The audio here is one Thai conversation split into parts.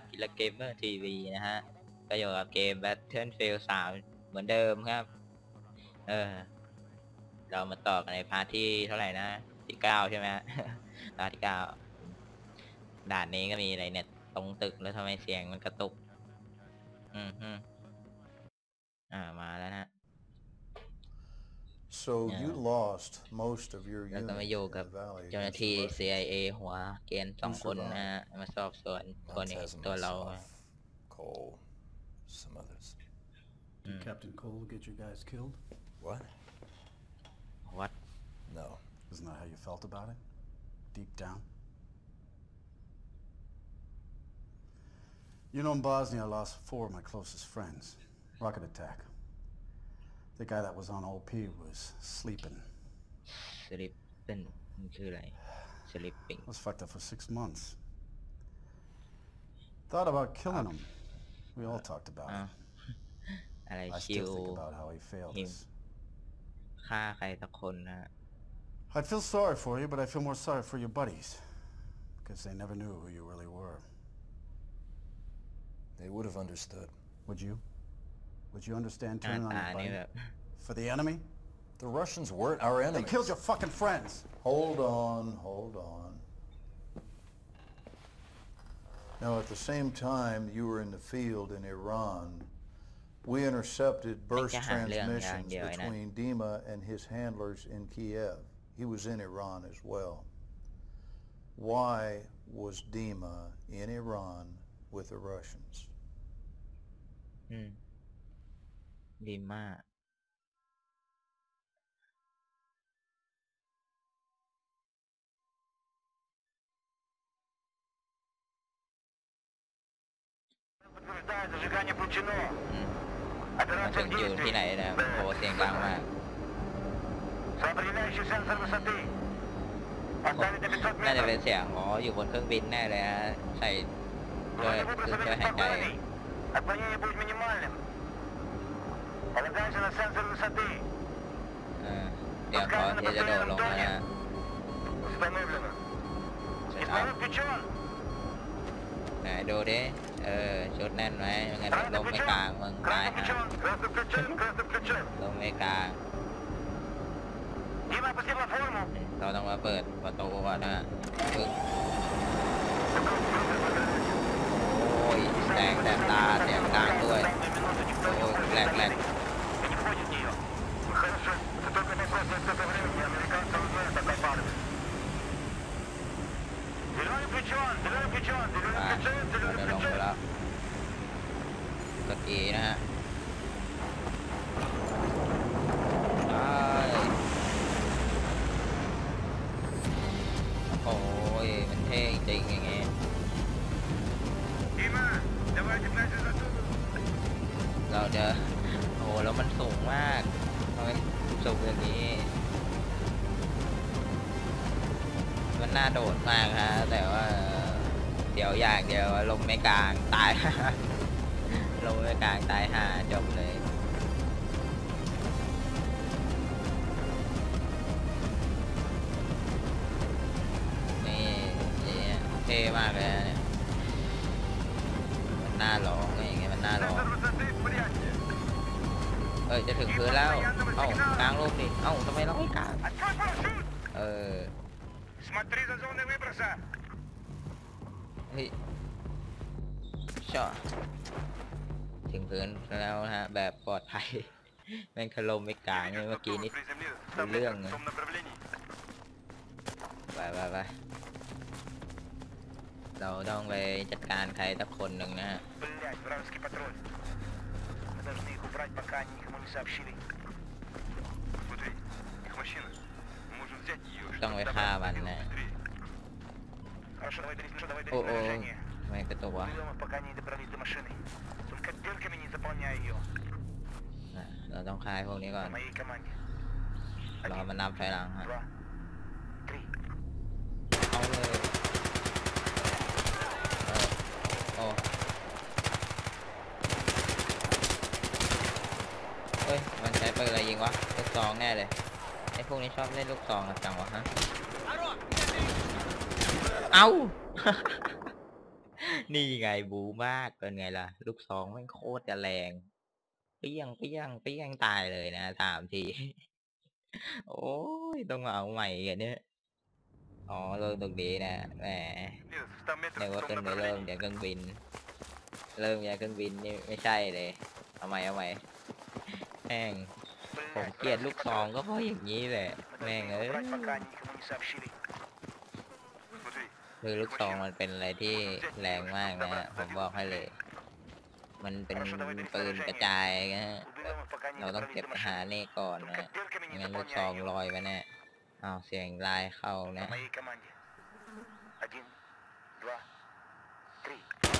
ดกิลเกมเมอร์ทีวีนะฮะ ก็อยู่กับเกม Battlefield 3 เหมือนเดิมครับ เออ เรามาต่อกันในพาร์ทที่เท่าไหร่นะ ที่เก้าใช่ไหมฮะพาร์ทที่เก้าด่านนี้ก็มีอะไรเนี่ย ตรงตึกแล้วทำไมเสียงมันกระตุก อืมฮึอ่า มาแล้วนะ So you Yeah. lost most of your แล้ว unit ก็ in มาอยู่กับ the valley เจ้าหน้า against ที่ the Russians. CIA หัวเกณฑ์สองคนนะฮะมาสอบสวนคน Not นี้ Taz ตัวเรา myself, Cole, some others. Did Mm. Captain Cole get your guys killed? What? วัด No. Isn't that how you felt about it? Deep down? You know, in Bosnia, I lost four of my closest friends. Rocket attack. The guy that was on OP was sleeping. สลิปเป็นมันคืออะไรสลิปปิ้ง I was fucked up for six months. Thought about killing him. We all talked about อ้าว it. อะไร I คิว still think about how he failed him. us. ฆ่าใครสักคนนะฮะ I'd feel sorry for you, but I feel more sorry for your buddies. Because they never knew who you really were. They would have understood. Would you? Would you understand turning on your buddy? For the enemy? The Russians weren't our enemy. They killed your fucking friends. Hold on, hold on. Now, at the same time you were in the field in Iran, we intercepted burst transmissions between Dima and his handlers in Kiev. He was in Iran as well. Why was Dima in Iran with the Russians? Hmm. ลิมามันถึงยืนที่ไหนนะโหเสียงดังมากน่าจะเป็นเสียงอ๋ออยู่บนเครื่องบินแน่เลยฮะใส่ด้วยเครื่องช่วยหายใจ À, đẹp quá, thế ra đồ lòng là... Ờ. Ừ, chốt ốc Này, đồ đấy Ờ, chốt nên mà, ngày nào lông mấy càng, mừng tài hả? Lông mấy càng. Tao đang mà. Bật và tổ vào đó Phức Ôi, đèn đèn ta, đèn càng đuôi Ôi, lẹt lẹt. A นะฮะโอ้ย มันเท่จริงอย่างเงี้ยเราจะโอ้แล้วมันสูงมากทำไมสูงอย่างนี้ มันน่าโดดมากฮะแต่ว่า เดี๋ยวอยากเดี๋ยวลงไม่กลางตาย กลางตายหาจบเลย นี่เท่มากเลยเนี่ยมันน่าหลงอะไอย่างเงี้ยมันน่าหลงเอ้ยจะถึงพื้นแล้ว เอ้ากลางลูกดิ เอ้าทำไมเราไม่กลาง เออเฮ้ยชอ ถึงพื้นแล้วนะฮะแบบปลอดภัย แม่งถล่มไม่กลางเลยเมื่อกี้นี่เรื่องเลยไปไปไปเราต้องไปจัดการใครสักคนหนึ่งนะต้องไปฆ่ามันนะโอ้โอ้ไม่กระตัว Уберем их, пока не добрались до машины. Только дырками не заполняй ее. อ่ะเราต้องคลายพวกนี้ก่อน По моей команде. รอมันนับถอยหลังฮะ два, три. เอาเลยเออโอ้เฮ้ย มันใช้ปืนอะไรยิงวะ ลูกซองแน่เลย ไอ้พวกนี้ชอบเล่นลูกซองกันจังวะฮะ เอา นี่ไงบูมากเป็นไงล่ะ ลูกสองไม่โคตรจะแรงเปี้ยงเปี้ยงเปี้ยงตายเลยนะสามที โอ้ยต้องเอาใหม่กันเนี่ยอ๋อเริ่มตรงนี้นะแหมเดี๋ยวว่าเป็นเริ่มจากเครื่องบิน เริ่มจาเครื่องบินนี่ไม่ใช่เลย เอาใหม่เอาใหม่แม่งผมเกลียดลูกสองก็เพราะอย่างนี้แหละแม่งเอ้ย คือลูกซองมันเป็นอะไรที่แรงมากนะฮะผมบอกให้เลย มันเป็นปืนกระจายนะฮะเราต้องเก็บหาเน่ก่อนนะงั้นลูกซองลอยไปแน่เอาเสียงลายเข้านะ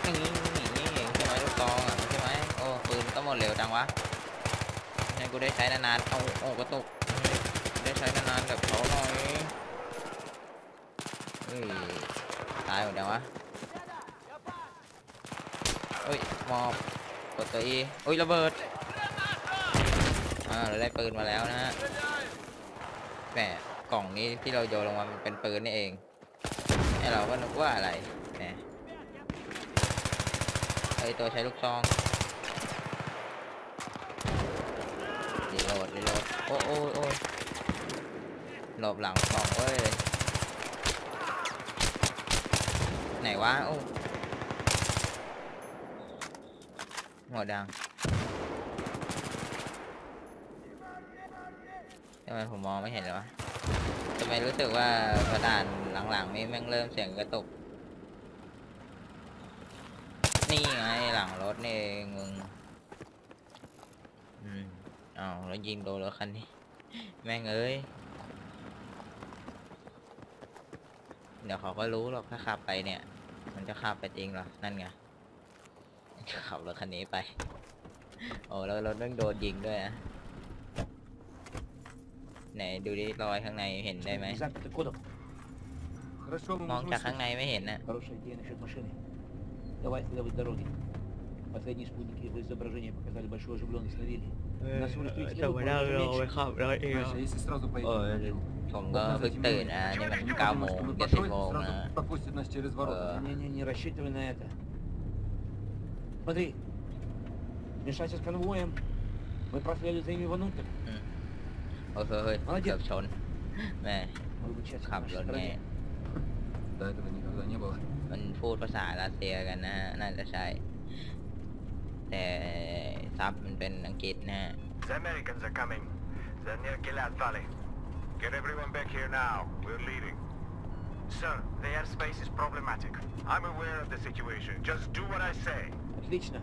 อย่งนี้นี่ใช่ไหมลูกซองใช่ไหมโอ้ปืนก็หมดเร็วจังวะให้กูได้ใช้นานๆเอาโอ้กระตุกได้ใช้นานๆแบบเขาหน่อยเฮ้ ตายหมดจังววะเฮ้ยมอบกดตัวอีเฮ้ยระเบิดอ่าเราได้ปืนมาแล้วนะฮะแหมกล่องนี้ที่เราโยนลงมามันเป็นปืนนี่เองไอเราก็นึกว่าอะไรแหมไอตัวใช้ลูกซองรีโหลดรีโหลดโอ้โอ้โอ้ยหลบหลังกล่องเว้ย ไห นวะโอ้หมดดังทำไมผมมองไม่เห็นเลยวะทำไมรู้สึกว่ากระดานหลังๆนี่แม่งเริ่มเสียงกระตุก นี่ไงหลังรถนี่เงมึงอืมอ้าวแล้วยิงโดนรถคันนี้ แม่งเอ้ย เดี๋ยวเขาก็รู้หรอกถ้าขับไปเนี่ย มันจะขับไปจริงเหรอ นั่นไงจะขับรถคันนี้ไป โอ้แล้วรถแม่งโดนยิงด้วยนะไหนดูดิรอยข้างในเห็นได้ไหม Записи кодом. Хорошо, мы มอง можем จากข้าง услышать. ในไม่เห็นนะ Хорошая идея насчет машины. Давай следовать дороге. Последние спутники его изображения показали большую оживленность на вилле. Нас уже встретили группа, разумеется. ขับรถเอง Знаешь, а если сразу เอ поедем อ ночью? ผมก็ Окна เพิ่งตื่น затемнены. นะนี่มัน Не เก้า подумай, โมง что мы จะ สิบ покроем, โมง сразу นะ пропустят нас через ворота. Э. Не-не, не рассчитывай на это. Смотри, смешайся с конвоем. Мы проследили за ними внутрь. โอ้ยเฮ้ย Молодец. เกือบชน แม่ Надо быть честным ขับ на ร нашей ถไง стороне. До этого никогда не было. มันพูดภาษารัสเซียกันนะฮะ น่าจะใช่ แต่ซับมันเป็นอังกฤษนะฮะ The Americans are coming. They're near Gilad Valley. Get everyone back here now. We're leaving. Sir, the airspace is problematic. I'm aware of the situation. Just do what I say. Отлично.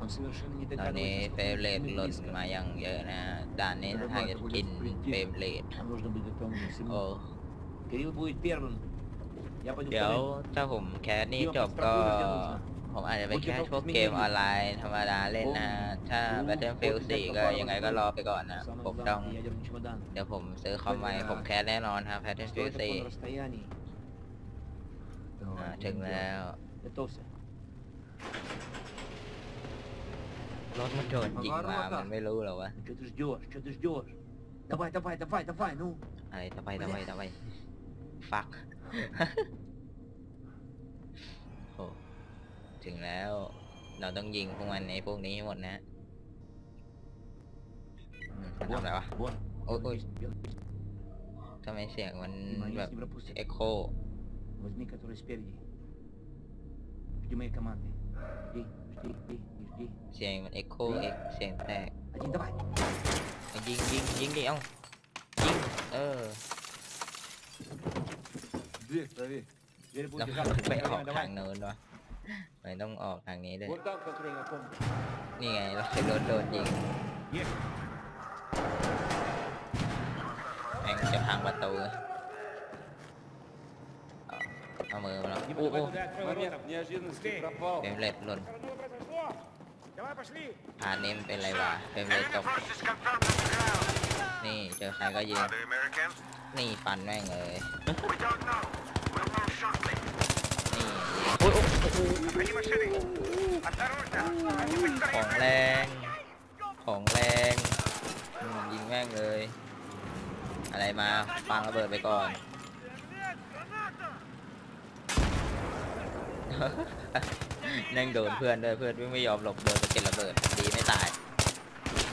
Còn siêu sinh như. Кирилл будет первым. Я пойду ผมอาจจะไปแค่พวกเกมออนไลน์ธรรมดาเล่นนะ ถ้า Battlefield 4 ก็ยังไงก็รอไปก่อนนะ ผมต้อง เดี๋ยวผมซื้อคอมใหม่ ผมแคสแน่นอนครับ Battlefield 4ถึงแล้วรถมันโดนยิงมา มันไม่รู้หรอวะตะไปตะไปตะไปตะไปนู่อะไรตะไปตะไปตะไปฟักโอ้ ถึงแล้ว เราต้องยิงพวกมันในพวกนี้ให้หมดนะอืมมันทำอะไรวะ Вон. Ой, ой. Белый. ทำไมเสียงมัน Внимание, แบบ с ним пропустят. เอ็กโค Возьми, который спереди. Жди моей команды. Жди, жди, жди, не жди. เสียงมันเอ็กโคเอ็กเสียงแตก Один, давай. ยิงยิงยิงดิเอ้ายิง เออ Дверь проверь. Дверь แล้ว будет มัน держаться. ไปอ Давай, อกทาง давай. โน้นวะ มันต้องออกทางนี้เลยนี่ไงเราขึ้นรถโดนยิงแม่งจะพังประตูเอามือมาแล้วโอ้โหเป็นเล็ดหล่นผ่านน้มนเป็นไรวะเป็นเลยตก นี่เจอใครก็ยิง นี่ปันแม่งเลย โอ้ยของแรง ของแรงยิงแม่งเลย อะไรมาปางระเบิดไปก่อน นั่งโดนเพื่อนด้วยเพื่อนไม่ยอมหลบโดนตะเก็นระเบิดดีไม่ตาย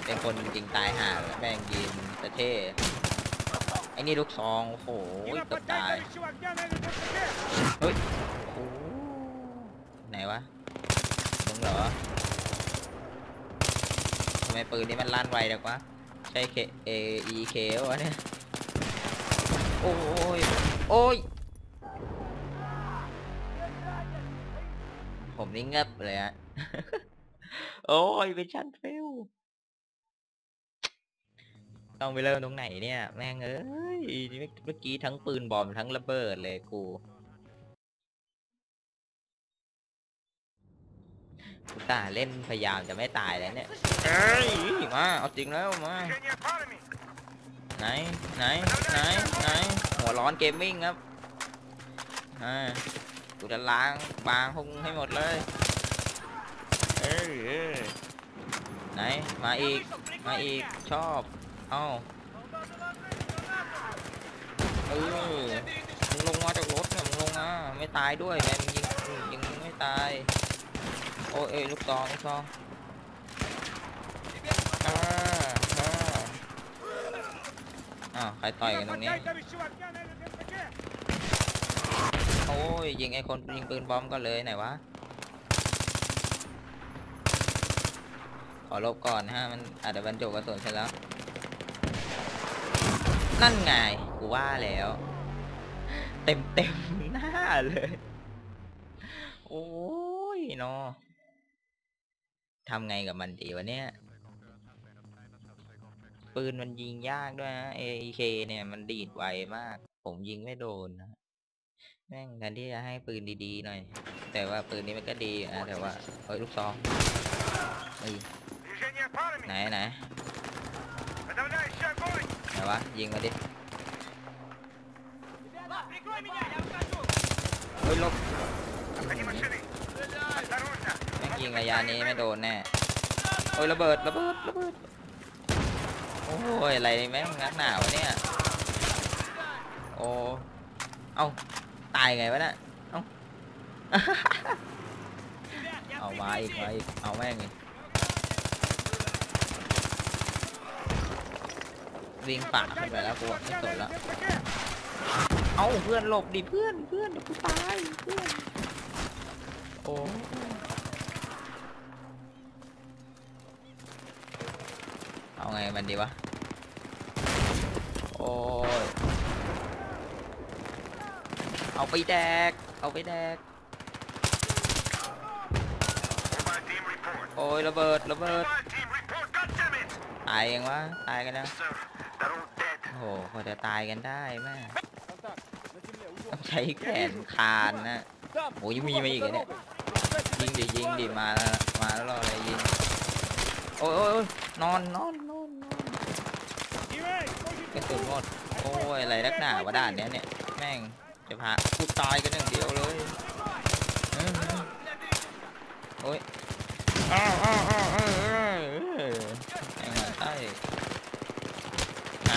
เป็นคนจริงตายห่าแม่งยิงประเทศไอ้นี่ลูกซองโอ้โหเกือตาย เหรอทำไมปืนนี้มันลั่นไวจังวะใช่เคเอเอเควะเนี่ย โอ้ย โอ้ย ผมนี่เงับเลยฮะโอ้ย เป็นชั้นเฟลต้องไปเริ่มตรงไหนเนี่ย แม่งเอ้ยเมื่อกี้ทั้งปืนบอมทั้งระเบิดเลยกู กูตาเล่นพยายามจะไม่ตายแล้วเนี่ยเอ้ยมา เอาจริงแล้วมา ไหน ไหน ไหน ไหน หัวร้อนเกมมิ่งครับ อ่า กูจะล้างบางพวกมึงให้หมดเลย เอ้ยไหน มาอีก มาอีก ชอบ เอ้าเออมึงลงมาจากรถเนี่ยมึงลงมา ไม่ตายด้วยแม่งยิงยิงไม่ตาย อ้ยเอ้ยลูกซองลูกซองอ่าอ่าอ้าวใครต่อยกันตรงนี้ โอ้ยยิงไอ้คนยิงปืนบอมก็เลยไหนวะ ขอลบก่อนฮะมันอาจจะบรรจุกระสุนเสร็จแล้ว นั่นไงกูว่าแล้ว เต็มเต็มหน้าเลย โอ้ยเนาะ ทำไงกับมันดีวันนี้ปืนมันยิงยากด้วยนะเอเคเนี่ยมันดีดไวมาก ผมยิงไม่โดนนะแม่งแทนที่จะให้ปืนดีๆหน่อย แต่ว่าปืนนี้มันก็ดีนะแต่ว่าเฮ้ยลูกซองไหนไหนไหนวะยิงมาดิเฮ้ยลบ ยิงระยะนี้ไม่โดนแน่ โอ้ยระเบิดระเบิดระเบิด โอ้ยอะไรแม่งนักหนาวะเนี่ย โอ้เอ้าตายไงวะน่ะเอ้าเอามาอีกมาอีกเอาแม่งอีกวิ่งฝ่าขึ้นไปแล้วกูอะไม่สนแล้ว เอ้าเพื่อนหลบดิเพื่อนเพื่อนเดี๋ยวกูตายเพื่อน โอ้ เอาไงมันดีวะ โอ้ย เอาไปแดก เอาไปแดก โอ้ยระเบิดระเบิด ตายยังวะ ตายกันแล้ว โอ้โหกว่าจะตายกันได้แม่ต้องใช้แขนคานนะโอ้ยมีมาอีกเหรอเนี่ยยิงดิยิงดิมาแล้วมาแล้วรออะไรยิงโอ้ยโอ้ยนอนนอน สุนหมด โอ้ยอะไรนักหนาวะด่านเนี้ยเนี่ยแม่งจะพากูตายกันอย่งเดียวเลยโอ้ยอ้าวอ้าวอ้าวออเออเออแม่งมาใต้ไหน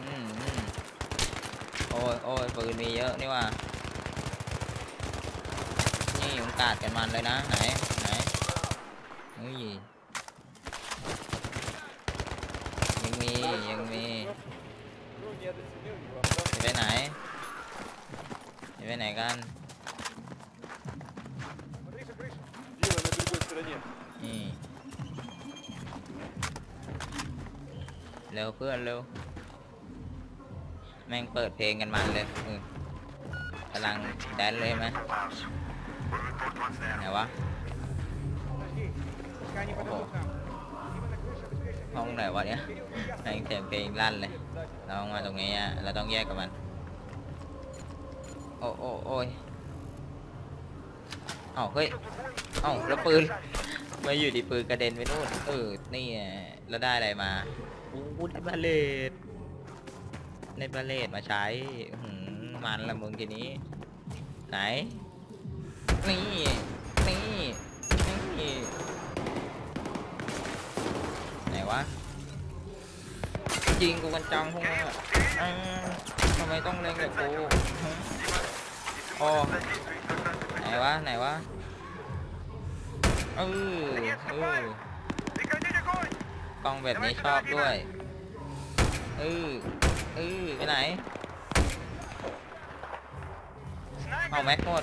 อืมอืมโอ้ยโอ้ยปืนมีเยอะนี่ว่านี่ผมกาดกันมันเลยนะไหนไหนเฮ้ย ยังมียังมีจะไปไหนจะไปไหนกันนี่เร็วเพื่อนเร็วแม่งเปิดเพลงกันมันเลยกำลังแดนเลยไหมไหนวะห้องไหนวะเนี่ย แม่งเสียงเพลงลั่นเลยเราต้องมาตรงนี้อะเราต้องแยกกับมัน โอ้โอ้โอ้ยเอ้าเฮ้ยเอ้าแล้วปืนมาอยู่ดีปืนกระเด็นไปนู่นเออนี่ไงแล้วได้อะไรมาโอ้หได้บาเลตได้บาเลตมาใช้หือมันละมึงทีนี้ ไหนนี่ จริงกูกันจังพวกมึงทำไมต้องเล่นแบบกูโอ้ไหนวะไหนวะเออเออกองแบบนี้ชอบด้วยเออเออไปไหนเอาแม็กโคด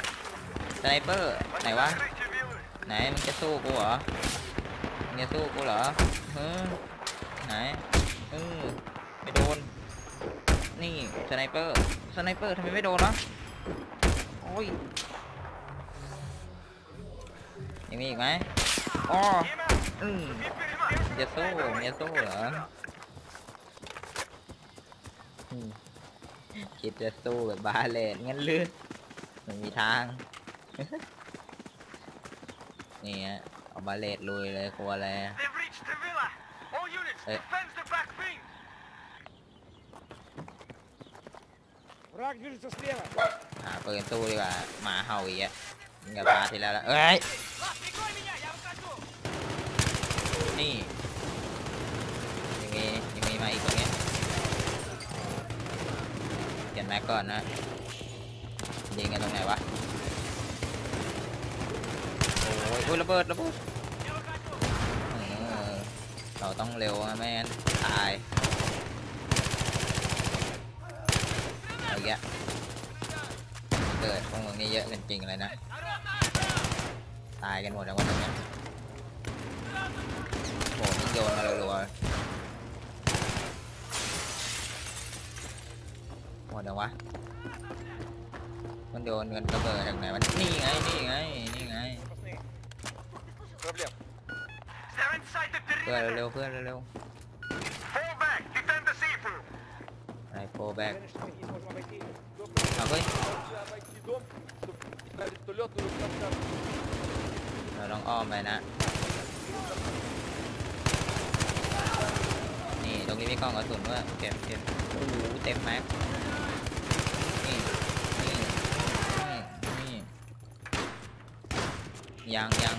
สไนเปอร์ไหนวะไหนมึงจะสู้กูเหรอมึงจะสู้กูเหรอเฮ้ไหนี่สไนเปอร์สไนเปอร์ทำไมไม่โดนวะโอ้ยยังมีอีกไหมอ๋ออืมยาสู้อยาสู้เหรอคิดจะสู้แบบบาเลนงั้นลือมันมีทาง นี่ฮะเอาบาเลนลุยเลยกลัวอะไรเอ้ย Враг движется слева. หาปืนสู้ดีกว่าหมาเห่าอีกอะมึงกับพาที่แล้วละเอ้ย Прикрой меня, я выхожу! นี่ยังมียังมีมาอีกตรงนี้เปลี่ยนแม็กก่อนนะยิงกันตรงไหนวะโอ้ยโอ้ยระเบิดระเบิด Не выхожу! เออเราต้องเร็วนะไม่งั้นตาย เี้ยเกิดตรงนี้เยอะจริงๆเลยนะ ตายกันหมดแล้วตรงนี้โหมันโยนมารัวๆหมดแล้ววะมันโดนกันระเบิดทางไหนมันนี่ไงนี่ไงนี่ไงเพื่อนเร็วเพื่อนเร็ว Pull back. าไปเราต้องอ้อมไปนะนี่ตรงนี้มีกล้องกระสุนด้วยเก็บเก็บโอ้โหเต็มแม็กนี่นี่นี่นี่ยังยัง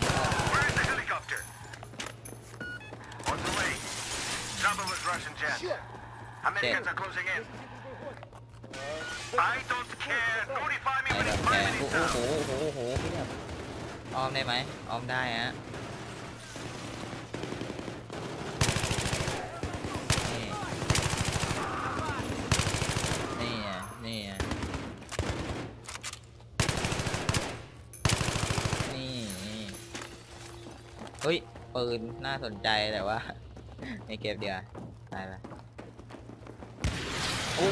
Russian. Americans are closing in. I don't care. Notify me ไอ้ when ดอ it's กแก five โอ้ minutes โห out. โอ้โหโอ้โหพี่แบบอ้อมได้ไหมอ้อมได้ฮะนี่นี่อะนี่อะนี่นี่เฮ้ยปืนน่าสนใจแต่ว่า ไม่เก็บเดียวาตายไป โอ้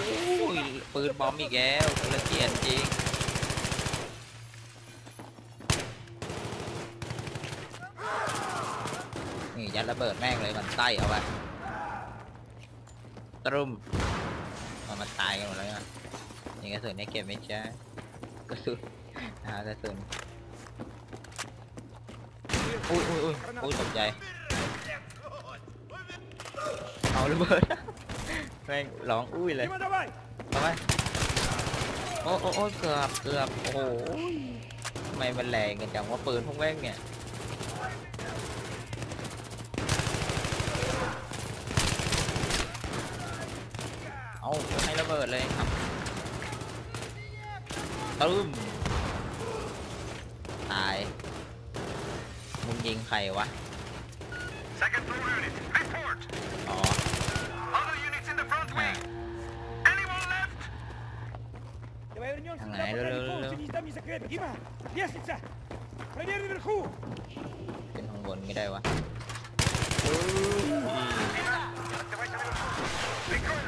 ยปืนบอมอีกแล้วละเกียดจริงนี่ยัดระเบิดแม่งเลยมันไส้เอาไปตรุมเอามาตายกันหมดเลยอะนี่กระสุนนี่เก็บไม่ใช่กระสุนหากระสุนอุ้ยอุ้ยอุ้ยอุ้ยตกใจเอาระเบิด แม่งร้องอุ้ยเลยเอไปโอ้โอ้โอ้เกือบเกือบโอ้โหทำไมมันแรงกันจังว่าปืนพวกแม่งเนี่ยเอาให้ระเบิดเลยครับตึ้มตายมึงยิงใครวะ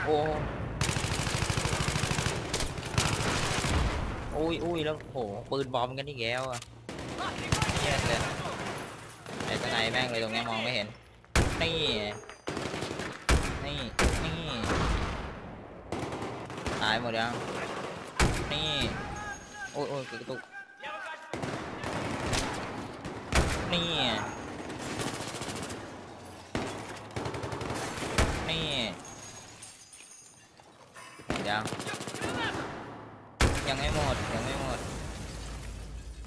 อ้อุ้ยอุ้ยแล้วโหปืนบอมกันอีกแล้วอะแย่เลยไอ้ข้างในแม่งเลยตรงนี้มองไม่เห็น นี่ นี่ นี่ ตายหมดยัง นี่ โอ้ยโอ้ยกระตุก นี่ นี่ ยัง ยังไม่หมด ยังไม่หมด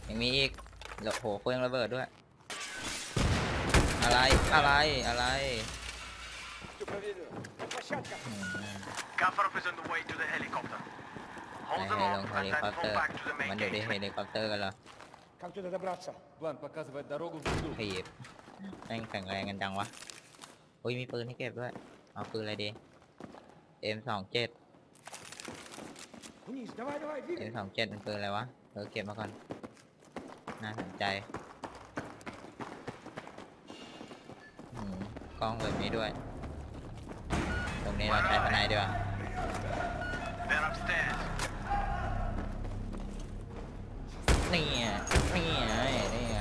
ยังมีอีกแล้วโหเครื่องระเบิดด้วย อะไร อะไร อะไร Все проверено. Площадка. อืม Gafarov is on the way to the helicopter. ให้ Hold them ให้ล off งเฮ and ลิ then คอปเตอ fall ร์ back to the มัน main อยู่ที่ gate. เฮลิคอปเตอร์กันเหรอ Как туда добраться? План показывает дорогу в беду. ถีบแม่งแข็งแรงกันจังวะอุ้ยมีปืนให้เก็บด้วย เอาปืนอะไรดี M27 Вниз, давай, давай, двигай. M27 เป็นปืนอะไรวะเออเก็บมาก่อน น่าสนใจอืมกล้องแบบนี้ด้วย ตรงนี้เราใช้ภายในดีกว่า They're upstairs. นี่ไงนี่ไงนี่ไง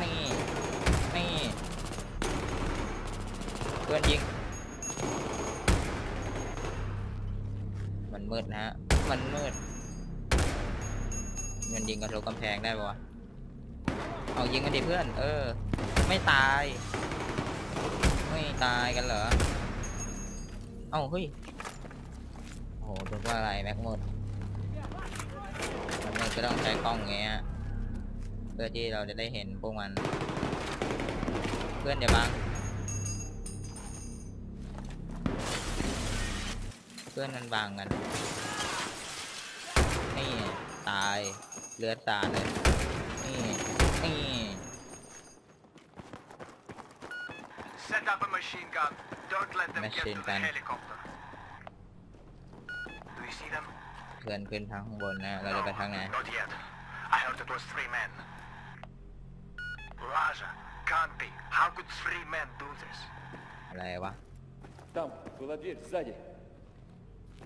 นี่ นี่ เพื่อนยิง มืดนะฮะ มันมืดมันยิงกระทบกำแพงได้ปะวะ เอายิงกันดิเพื่อน เออ ไม่ตาย ไม่ตายกันเหรอ เอ้าเฮ้ย โอ้โหดูว่าอะไรแม็กหมดมันก็ต้องใช้กล้องอย่างเงี้ยเพื่อที่เราจะได้เห็นพวกมัน เพื่อนอย่าบัง พื่อนมันบังกัน นี่ตายเลือดสาดเลย นี่ นี่ Set up a machine gun. Don't let them get Machine to the gun. helicopter. Do you see them? เพื่อนขึ้นทางข้างบนนะ เราจะไปทางไหน Not yet. I heard it was three men. Raja, can't be. How could three men do this? อะไรวะ Там была дверь сзади.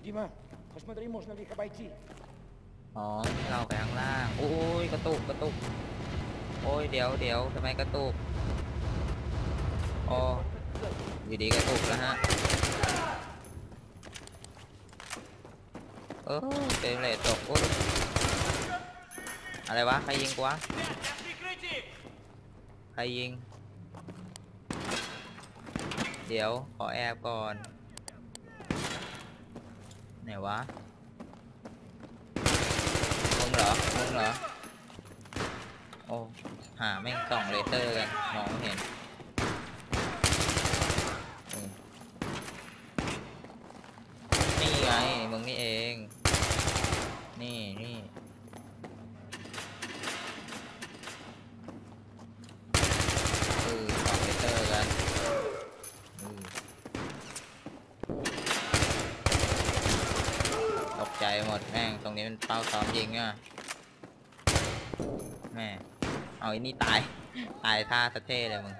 Дима, посмотри, можно ли их обойти. อ๋อเราไปข้างล่าง โอ้ยกระตุกกระตุก โอ้ยเดี๋ยวเดี๋ยวทำไมกระตุกอ๋ออยู่ดีกระตุกแล้วฮะ เออเต็มเลยตกโอ้ยอะไรวะ ใครยิงกูวะ ใครยิง เดี๋ยว ขอแอบก่อน ไหนวะมึงเหรอมึงเหรอ โอ้ หาแม่งกล่องเลเตอร์กันมองไม่เห็นนี่ไงมึงนี่เอง นี่นี่เออส่องเลเซอร์กันอืมตก ใจหมดแม่งตรงนี้มันเป้าซ้อมยิงอะแม่เอาไอ้นี่ตาย ตายท่าสะเท่เลยมึง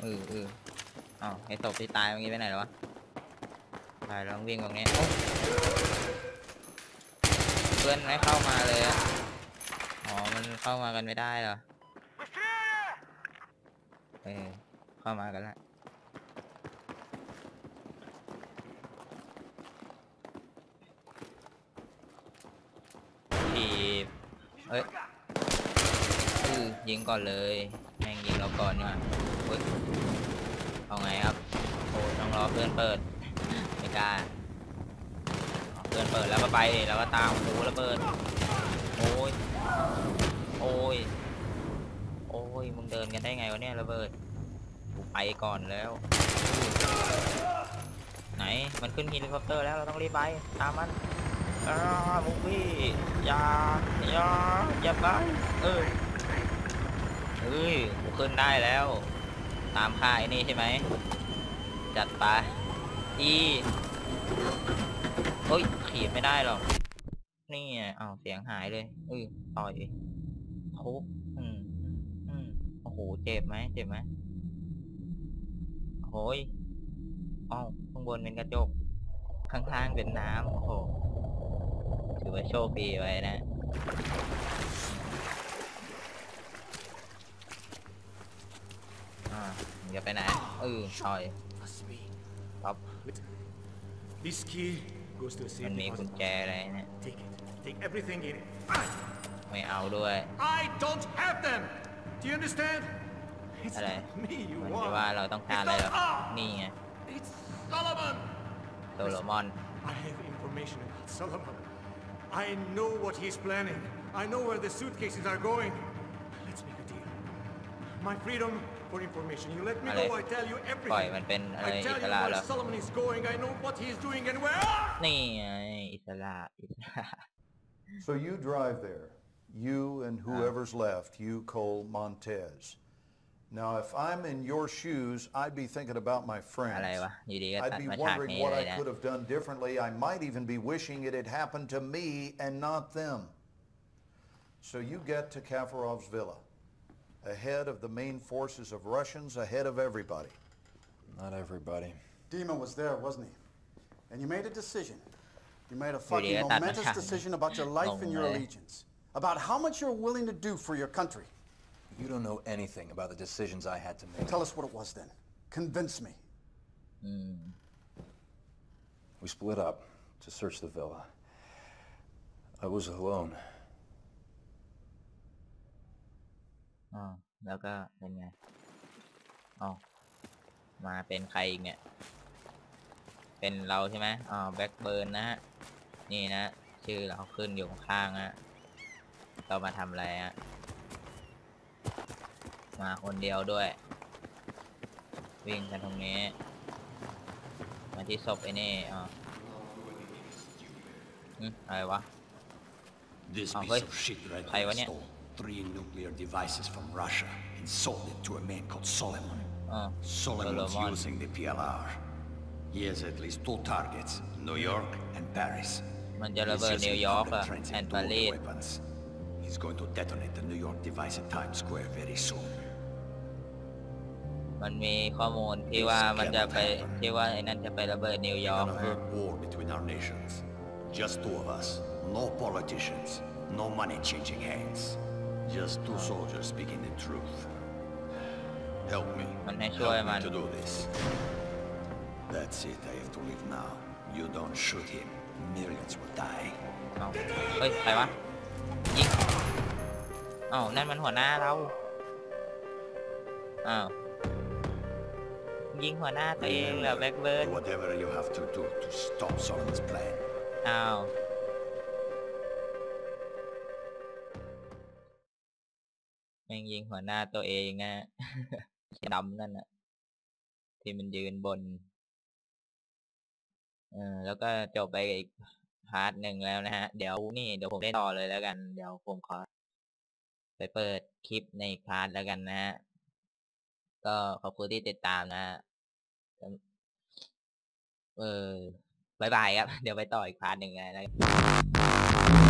เออเออเอาไอ้ศพที่ตายเมื่อกี้ไปไหนแล้ววะตายแล้ววิ่งตรงนี้โอ้เพื่อนไม่เข้ามาเลยอ๋อ มันเข้ามากันไม่ได้เหรอ เออ เข้ามากันละ ทีบ เฮ้ยอือยิงก่อนเลย แม่งยิงเราก่อนเนี่ยเฮ้ยเอาไงครับโอ้ต้องรอเพื่อนเปิดไม่กล้าเอาเพื่อนเปิดแล้วก็ไปแล้วก็ตามโอ้ระเบิดโอ้ยโอ้ยโอ้ยมึงเดินกันได้ไงวะเนี่ยระเบิดกูไปก่อนแล้ว ไหนมันขึ้นเฮลิคอปเตอร์แล้วเราต้องรีบไปตามมัน อ่ามุกพี่อย่าอย่าอย่าไปเออเอ้ยกูขึ้นได้แล้ว ตามค่ายนี่ใช่ไหม จัดไปอีเฮ้ยขีบไม่ได้หรอก นี่ไงอ้าวเสียงหายเลยเออต่อยทุบอืมอืมโอ้โห เจ็บไหมเจ็บไหมโอ้ยอ้าวข้างบนเป็นกระจก ข้างๆเป็นน้ำโอ้โห ถือว่าโชคดีไว้นะ อ่ามึงจะไปไหนเออต่อยครับ This key goes to a มัน safe มีกุญ deposit. แจอะไรเนี่ย Take it. Take everything in it. ไม่เอาด้วย I don't have them. Do you understand? It's อะไร not me you มันจะ want. ว่าเราต้องการอะไรเหรอนี่ไง It's Solomon. โซโลมอน I have information about Solomon. I know what he's planning. I know where the suitcases are going. Let's make a deal. My freedom for information. You let me Ale. go, I tell you ปล่อย everything. มันเป็นอะไร I อิ tell ส you ระเหร where อ Solomon is going. I know what he's doing and where. Ah! นี่ไงอิสระอิสระ So you drive there, you and whoever's left, you, Cole Montez. Now, if I'm in your shoes, I'd be thinking about my อะไร friends. วะอยู่ดีก็ I'd ตัด be มาฉาก wondering นี้ what เลย I นะ could have done differently. I might even be wishing it had happened to me and not them. So you get to Kafarov's villa, ahead of the main forces of Russians, ahead of everybody. Not everybody. Dima was there, wasn't he? And you made a decision. You made a fucking yeah, that momentous was- decision about your life and your Oh, man. allegiance. About how much you're willing to do for your country. You don't know anything about the decisions I had to make. Tell us what it was then. Convince me. อืม We split up to search the villa. I was alone. อ๋อแล้วก็เป็นไงอ๋อมาเป็นใครอีกเนี่ย เป็นเราใช่ไหมอ๋อแบ็คเบิร์นนะฮะ นี่นะ ชื่อเราขึ้นอยู่ข้างๆฮะเรามาทำอะไรฮะ มาคนเดียวด้วย วิ่งกันตรงนี้ มาที่ศพไอ้นี่อ๋ออืมอะไรวะ This Oh, piece wait. of shit right Hey, here when you- stole three nuclear devices from Russia and sold it to a man called Solomon. อ๋อ Solomon's Solomon. using the PLR. He has at least two targets, New York and Paris. มันจะ He's ระเบิด using นิวยอร์ก public อะ transit แอน to ปา move รี the ส weapons. He's going to detonate the New York device at Times Square very soon. มันมีข้อมูลที่ว่ามันจะไปที่ว่าไอ้นั่นจะไประเบิดนิวยอ We're ร์ก gonna have war between our nations. Just two of us. No politicians. No money changing hands. Just two soldiers speaking the truth. Help me. มันให้ช่วย Help มั me น to do this. That's it. I have to leave now. You don't shoot him. Millions will die. เอาเฮ้ยใครวะยิงเอ้านั่นมันหัวหน้าเราอ้าว ยิงหัวหน้าตัวเองเหรอแบ็คเบิร์ด Do whatever you have to do to stop Solomon's plan. อ้าวแม่งยิงหัวหน้าตัวเองนะดำนั่นน่ะที่มันยืนบนเออแล้วก็จบไปอีกพาร์ทหนึ่งแล้วนะฮะ เดี๋ยวนี่เดี๋ยวผมเล่นต่อเลยแล้วกัน เดี๋ยวผมขอ ไปเปิดคลิปในอีกพาร์ทแล้วกันนะฮะ ก็ขอบคุณที่ติดตามนะฮะ เออบายบายครับ เดี๋ยวไปต่ออีกพาร์ทหนึ่งนะ